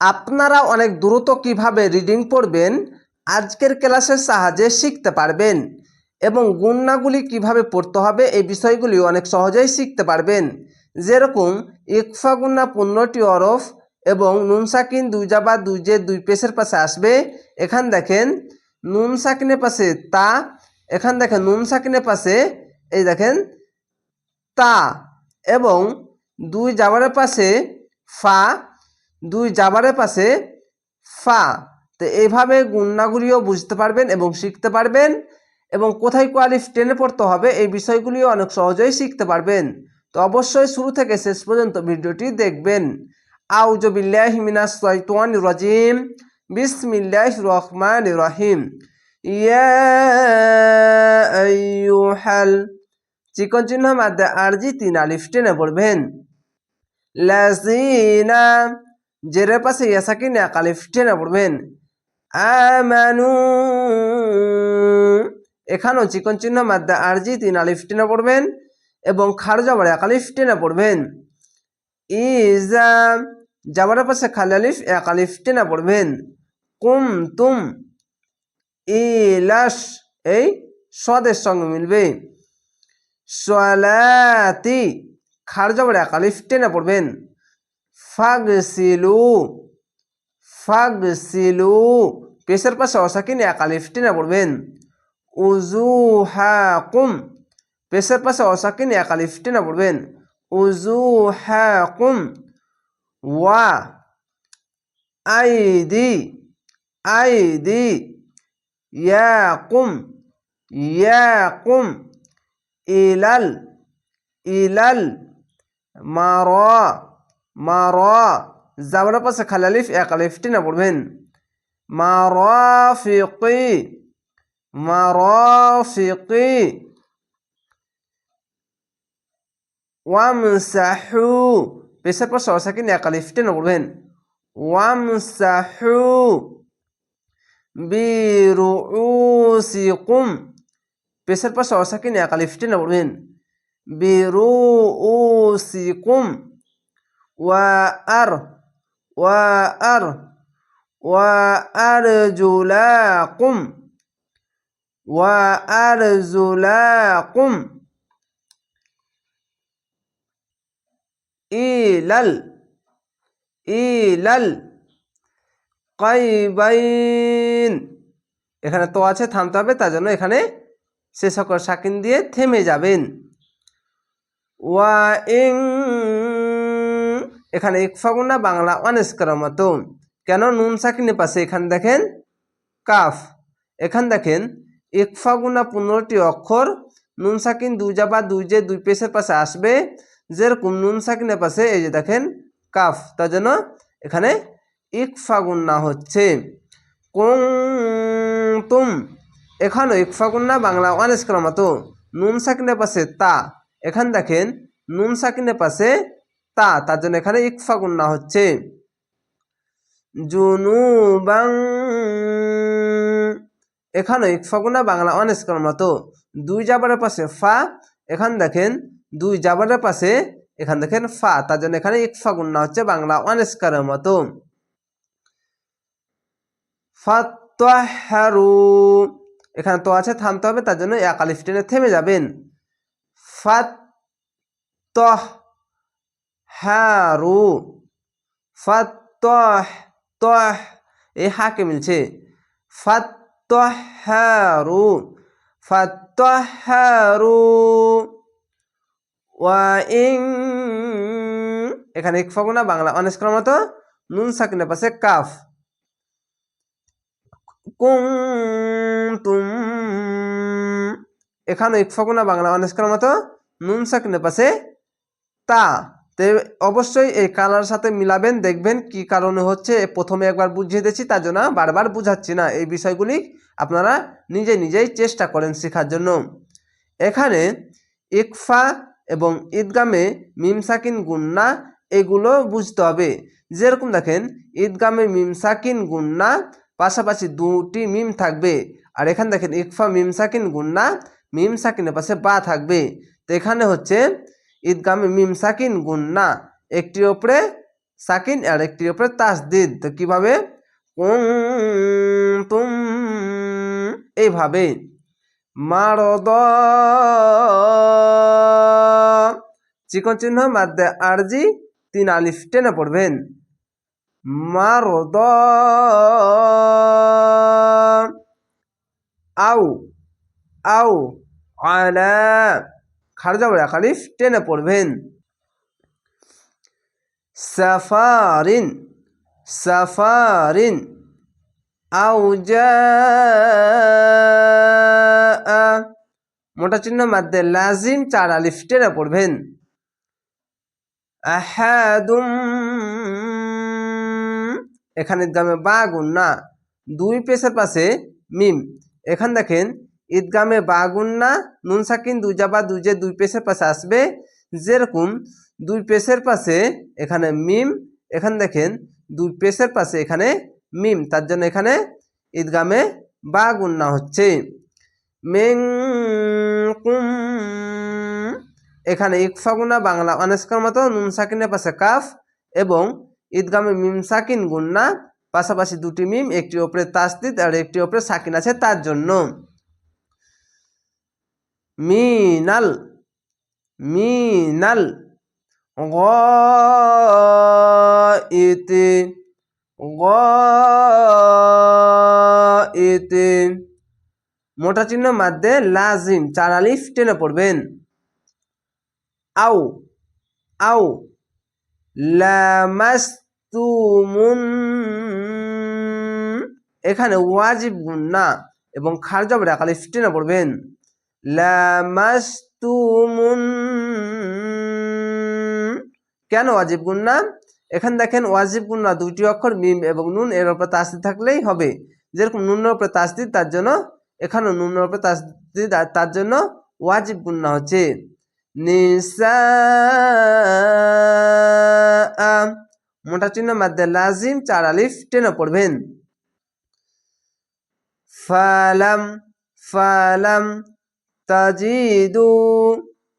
আপনারা অনেক দ্রুত কীভাবে রিডিং পড়বেন, আজকের ক্লাসের সাহায্যে শিখতে পারবেন এবং গুণনাগুলি কীভাবে পড়তে হবে এই বিষয়গুলি অনেক সহজেই শিখতে পারবেন। যেরকম, ইকফা গুন্না পনেরোটি অরফ এবং নুন সাকিন দুই জাবা দুই যে দুই পেশের পাশে আসবে। এখান দেখেন, নুন সাকিনের পাশে তা, এখান দেখেন নুন সাকিনের পাশে, এই দেখেন, তা এবং দুই জাবারের পাশে ফা দুই জাবারের পাশে ফা। তো এইভাবে গুণনাগুলিও বুঝতে পারবেন এবং শিখতে পারবেন এবং কোথায় কোয়ালিফ টেনে পড়তে হবে এই বিষয়গুলিও অনেক সহজেই শিখতে পারবেন। তো অবশ্যই শুরু থেকে শেষ পর্যন্ত ভিডিওটি দেখবেন। আউজবিল্লাহ মিনাস শৈতান রাজিম। বিসমিল্লাহ রহমান রহিম। ইয়া আইয়ুহাল চিকন চিহ্ন মাধ্যমে আরজি তিন আলিফ টেনে পড়বেন। লাজিনা জেরের পাশে ইয়াসাকিন এক আলিফ টেনে পড়বেন। আমানু। এখানেও চিকন চিহ্ন মাধ্যমে আরজি, তিন আলিফ টেনে পড়বেন এবং খার জাবার এক আলিফ টেনে পড়বেন। ইজা জাবারের পাশে খালি আলিফ এক আলিফ টেনে পড়বেন। কুম তুম। ইলাস এই সদের সঙ্গে মিলবে। সলাতি। খার জবর এক আলিফ টেনে পড়বেন। ফাগসিলু ফাগসিলু। পেশের পাশে অসাকিন এক আলিফ টেনে পড়বেন। উজুহাকুম পেশের পাশে অসাকিন এক আলিফ টেনে পড়বেন। উজুহাকুম ওয়া। আইদি। আইদি। ইয়াকুম। ইয়াকুম। ইলাল। ইলাল। মার। মার জাবরের পাশে খালি আলিফ, এক আলিফটি না পড়বেন। মারাফিকি মারাফিকি ওয়ামসাহু পেশের পর সরসাকিন এক আলিফটি না পড়বেন। ওয়ামসাহু বিরুসিকুম পেশের পাশে অসাকিন এক আলিফটি না পড়বেন। বিরুসিকুম ওয়া আরজুলাকুম ওয়া আরজুলাকুম ইলাল ইলাল কাইবাইন এখানে তো আছে, থামতে হবে, তার জন্য এখানে সে সকল সাকিন দিয়ে থেমে যাবেন। ওয়া ইং এখানে এক ইকফাগুনা বাংলা অনেস্কার মতো। কেন নুন সাকিনের পাশে এখানে দেখেন? কাফ। এখান দেখেন ইকফাগুনা পনেরোটি অক্ষর, নুন সাকিন দুই জাবা দুই যে দুই পেশের পাশে আসবে। যেরকম নুন সাকিনের পাশে, এই যে দেখেন, কাফ। তার জন্য এখানে ইকফাগুন্না হচ্ছে। কুম তুম এখানেও ইকফাগুন্না বাংলা অনেস্কার মতো। নুন সাকিনের পাশে তা। এখান দেখেন, নুন সাকিনের পাশে তা, তার জন্য এখানে ইকফাগুন্না হচ্ছে। জুনুবাং এখানে ইকফাগুনা বাংলা অনেস্কার মতো। দুই জাবারের পাশে ফা, এখান দেখেন, দুই জাবারের পাশে এখান দেখেন ফা, তার জন্য এখানে ইকফাগুন্না হচ্ছে, বাংলা অনেস্কারের মতো। ফাত্তাহারু, এখানে তো আছে, থামতে হবে, তার জন্য এক টেনে থেমে যাবেন। ফাত্তাহ হারু, ফাত্তাহ, তহ এই হাকে মিলছে? ফাত্তাহারু ফাত্তাহারু ওয়া ইং, এখানে ইকফাবো না বাংলা অনেস্কর মতো, নুন সাকিনের পাশে কাফ। কুম এখানে ইকফাবো না বাংলা অনেস্কর মতো, নুন সাকিনের পাশে তা। তো অবশ্যই এই কালার সাথে মিলাবেন, দেখবেন কি কারণে হচ্ছে, প্রথমে একবার বুঝিয়ে দিচ্ছি তার জন্য বারবার বুঝাচ্ছি না। এই বিষয়গুলি আপনারা নিজে নিজেই চেষ্টা করেন শেখার জন্য। এখানে ইকফা এবং ঈদগামে মিমসাকিন গুন্না, এগুলো বুঝতে হবে। যেরকম দেখেন, ঈদগামে মিমসাকিন গুন্না, পাশাপাশি দুটি মিম থাকবে। আর এখানে দেখেন, ইকফা, মিমসাকিন গুন্না মিম সাকিনের পাশে বা থাকবে। তো এখানে হচ্ছে ঈদগামে মিম সাকিন, গুন্না একটির ওপরে সাকিন আর একটির উপরে তাসদিদ। তো কীভাবে? কুনতুম, এইভাবে। মারদ, চিকন চিহ্ন মাদ্দে আরজি, তিন আলিফ টেনে পড়বেন। মারদ আউ আউ আলা খারজা বড়া খালিফ টেনে পড়বেন। সাফারিন সাফারিন আউ জাআ মোটা চিহ্ন মাদ্দে লাজিম চার আলিফ টেনে পড়বেন। আহাদুম এখানে দামে বা গুন্না দুই পেশের পাশে মিম। এখান দেখেন ঈদগামে বাগুন্না, নুন সাকিন দুই জাবা দুই যে দুই পেশের পাশে আসবে। যেরকম দুই পেশের পাশে এখানে মিম, এখানে দেখেন দুই পেশের পাশে এখানে মিম, তার জন্য এখানে ঈদগামে বাগুন্না হচ্ছে। মেং কুম, এখানে ইকফাগুনা বাংলা অনেস্কার মতো, নুন সাকিনের পাশে কাফ এবং ঈদগামে মিম সাকিন গুন্না পাশাপাশি দুটি মিম, একটি ওপরে তাসদিদ আর একটি ওপরে সাকিন আছে তার জন্য। মিনাল মিনাল গইতে গইতে মোটা চিহ্ন মাধ্যে লাজিম চার আলিফ টেনে পড়বেন। আও আও, লামাস্তুমুন। এখানে ওয়াজিব গুন্না এবং খারজব রাখালে টেনে পড়বেন। লামাস্তুমুন। কেন ওয়াজিব গুন্না এখান দেখেন ওয়াজিব গুন্না দুইটি অক্ষর, মিম এবং নুন, এর উপরে তাসদিদ থাকলেই হবে। যেরকম নুনের উপরে তাসদিদ, তার জন্য এখানেও নুনের উপরে তাসদিদ তার জন্য ওয়াজিব গুন্না হচ্ছে। নিসা মোটা চিহ্ন মাধ্যমে লাজিম, চার আলিফ, টেনে পড়বেন। ফালাম ফালাম তাজিদু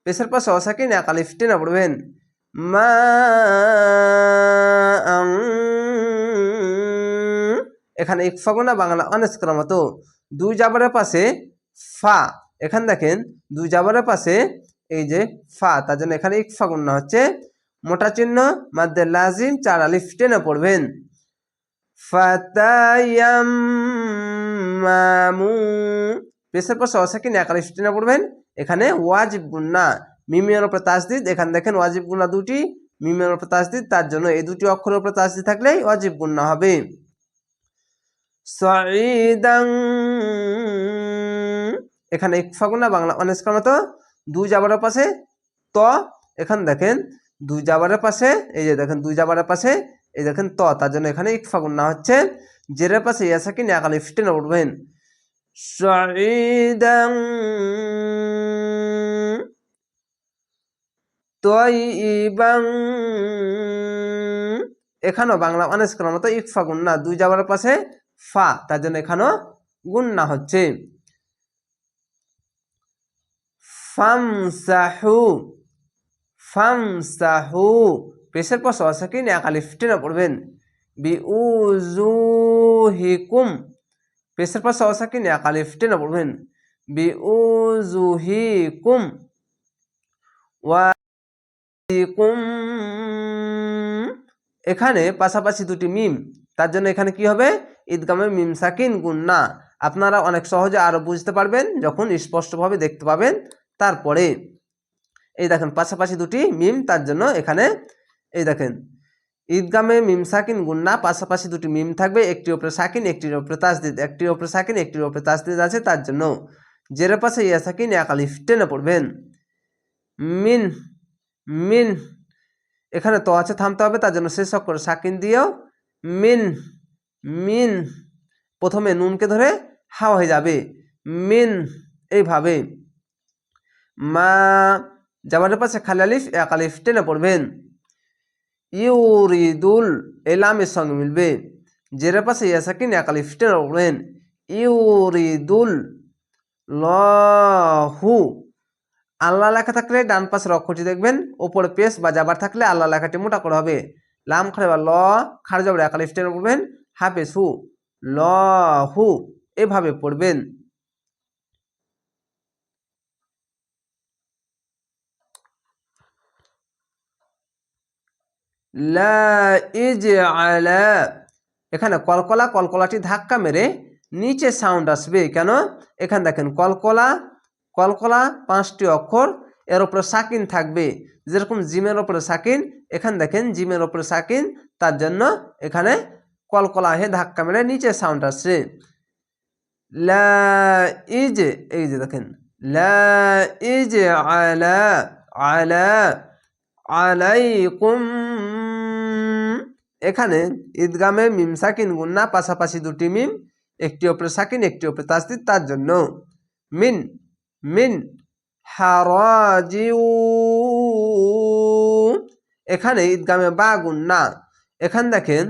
পেশার পাশে অসাকিন এক আলিফ টেনে পড়বেন মা এখানে এক ইকফাগুনা বাংলা অনেস্কর মতো দুই জাবারের পাশে ফা এখান দেখেন দুই জাবারের পাশে এই যে ফা। তার জন্য এখানে ইকফা গুন্না হচ্ছে। মোটা চিহ্ন মাদ্দে লাজিম চার আলিফ টেনে পড়বেন। ফাতায়াম্মামু। পেশের পর সসাকিন এক আলিফ টেনে পড়বেন। এখানে ওয়াজিব গুন্না মিমের উপরে তাসদিদ। এখানে দেখেন ওয়াজিব গুন্না দুটি, মিমের উপরে তাসদিদ। তার জন্য এই দুটি অক্ষরের উপরে তাসদিদ থাকলেই ওয়াজিব গুন্না হবে। এখানে ইকফাগুনা বাংলা অনেস্কার মতো। দুই জাবারের পাশে ত, এখানে দেখেন দুই জাবারের পাশে, এই যে দেখেন দুই জাবারের পাশে, এই দেখেন ত। তার জন্য এখানে ইকফাগুন না হচ্ছে। জেরের পাশে ইয়াসাকিন আলিফ টেনে উঠবেন সাইদাং তৈবাং এখানেও বাংলা অনেস্কার মতো ইকফা গুন্না দুই জাবারের পাশে ফা, তার জন্য এখানেও গুন্না হচ্ছে। ফামসাহু ফামসাহু, পেশের পর সসাকিন এক আলিফ টেনে পড়বেন। বি উজুহিকুম পেশের পর সসাকিন এক আলিফ টেনে পড়বেন। বি উজুহিকুম এখানে পাশাপাশি দুটি মিম। তার জন্য এখানে কি হবে? ঈদগামে মিম সাকিন গুন্না আপনারা অনেক সহজে আরও বুঝতে পারবেন, যখন স্পষ্টভাবে দেখতে পাবেন। তারপরে এই দেখেন, পাশাপাশি দুটি মিম, তার জন্য এখানে এই দেখেন ঈদগামে মিম সাকিন, গুন্না, পাশাপাশি দুটি মিম থাকবে একটির ওপরে সাকিন একটির ওপরে তাসদিদ একটির ওপরে সাকিন একটির ওপরে তাসদিদ আছে তার জন্য। জেরে পাশে ইয়া সাকিন, এক আলিফ টেনে পড়বেন। মিন মিন, এখানে তো আছে, থামতে হবে, তার জন্য শেষ করে সাকিন দিয়েও। মিন মিন, প্রথমে নুনকে ধরে হাওয়া হয়ে যাবে। মিন, এইভাবে। মা জাবারের পাশে খালি আলিফ, এক আলিফ টেনে পড়বেন। ইউরিদুল এই লামের সঙ্গে মিলবে জেরের পাশে ইয়াসাকিন এক আলিফ টেনে পড়বেন ইউরিদুল লহু আল্লাহ লেখা থাকলে ডান পাশের অক্ষরটি দেখবেন ওপরে পেস বা জাবার থাকলে আল্লাহ লেখাটি মোটা করা হবে। লাম খারে বা ল খার জবর একালিফ টেনে পড়বেন, হাফেজ হু, ল হু, এভাবে পড়বেন। এখানে কলকলা, কলকলাটি ধাক্কা মেরে নিচে সাউন্ড আসবে। কেন? এখানে দেখেন, কলকলা কলকলা পাঁচটি অক্ষর, এর উপরে সাকিন থাকবে। যেরকম জিমের ওপরে সাকিন, এখানে দেখেন জিমের ওপরে সাকিন, তার জন্য এখানে কলকলা হয়ে ধাক্কা মেরে নিচে সাউন্ড আসছে। ইজ, এই যে দেখেন, লা ইজ আলা আলা আলাইকুম। এখানে ঈদগামে মিম সাকিন গুন্না, পাশাপাশি দুটি মিম, একটি ওপরে সাকিন, একটি ওপরে তাসদিদ তার জন্য। মিন মিন হারাজিউ। এখানে ঈদগামে বা গুন্না। এখান দেখেন,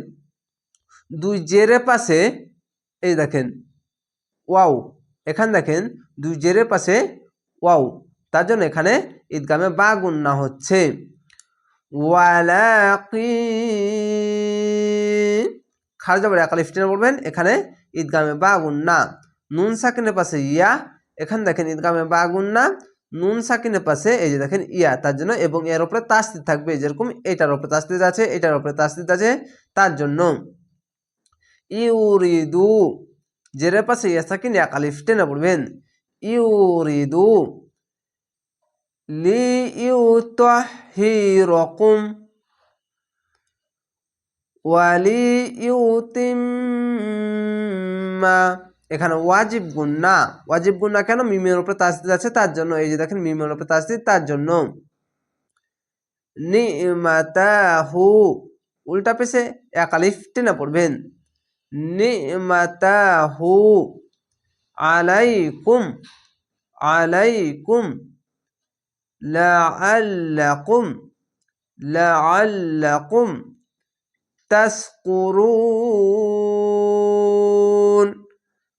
দুই জেরে পাশে, এই দেখেন, ওয়াও। এখান দেখেন, দুই জেরে পাশে, ওয়াও। তার জন্য এখানে ঈদগামে বা গুন্না হচ্ছে। ওয়ালাকিন খার যাবার একালিফ টেনে বলবেন, এখানে ঈদগামে বাগুন না। নুন সাকিনের পাশে ইয়া, এখানে দেখেন ঈদগামে বাগুন না। নুন সাকিনের পাশে এই যে দেখেন ইয়া, তার জন্য এবং এর উপরে তাস্তিদ থাকবে যেরকম এটার উপরে তাস্তিদ আছে, এটার উপরে তাস্তিদ আছে, তার জন্য। ইউরিদু জেরের পাশে ইয়া সাকিন এক আলিফ পড়বেন ইউরিদু। ইউতিম্মা এখানে ওয়াজিব গুন্না ওয়াজিব গুন্না কেন? মিমের উপরে তাসদিদ আছে, তার জন্য। এই যে দেখেন, মিমের উপরে তাসদিদ, তার জন্য। নিমাতাহু, উল্টা পেছে এক আলিফ টেনে পড়বেন। নিমাতাহু, আলাইকুম আলাইকুম। লাআল্লাকুম লাআল্লাকুম তাসকুরুন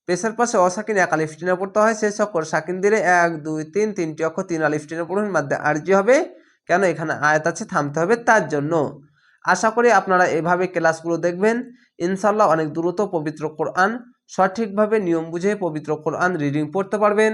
পেশার পাশে অসাকিন এক আলিফ টেনে পড়তে হয়, শেষ অক্ষর সাকিন দিলে এক, দুই, তিন, তিনটি অক্ষর তিন আলিফ টেনে পড়ুন মাধ্যমে আরজি হবে। কেন এখানে আয়াত আছে, থামতে হবে তার জন্য। আশা করি আপনারা এভাবে ক্লাসগুলো দেখবেন। ইনশাল্লাহ অনেক দ্রুত পবিত্র কোরআন, সঠিকভাবে নিয়ম বুঝে পবিত্র কোরআন রিডিং পড়তে পারবেন।